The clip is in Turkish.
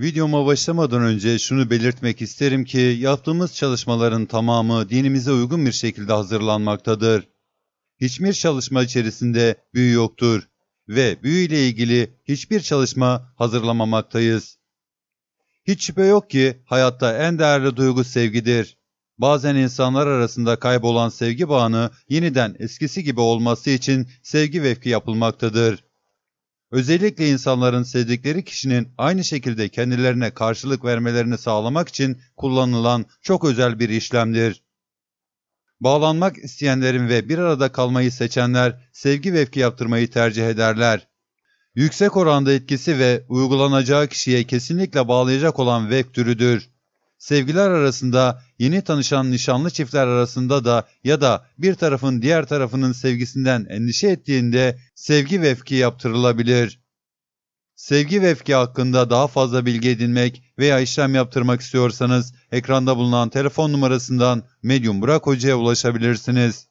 Videoma başlamadan önce şunu belirtmek isterim ki yaptığımız çalışmaların tamamı dinimize uygun bir şekilde hazırlanmaktadır. Hiçbir çalışma içerisinde büyü yoktur ve büyü ile ilgili hiçbir çalışma hazırlamamaktayız. Hiç şüphe yok ki hayatta en değerli duygu sevgidir. Bazen insanlar arasında kaybolan sevgi bağını yeniden eskisi gibi olması için sevgi vefki yapılmaktadır. Özellikle insanların sevdikleri kişinin aynı şekilde kendilerine karşılık vermelerini sağlamak için kullanılan çok özel bir işlemdir. Bağlanmak isteyenlerin ve bir arada kalmayı seçenler sevgi vefki yaptırmayı tercih ederler. Yüksek oranda etkisi ve uygulanacağı kişiye kesinlikle bağlayacak olan vek türüdür. Sevgiler arasında, yeni tanışan nişanlı çiftler arasında da ya da bir tarafın diğer tarafının sevgisinden endişe ettiğinde sevgi vefki yaptırılabilir. Sevgi vefki hakkında daha fazla bilgi edinmek veya işlem yaptırmak istiyorsanız ekranda bulunan telefon numarasından Medium Burak Hoca'ya ulaşabilirsiniz.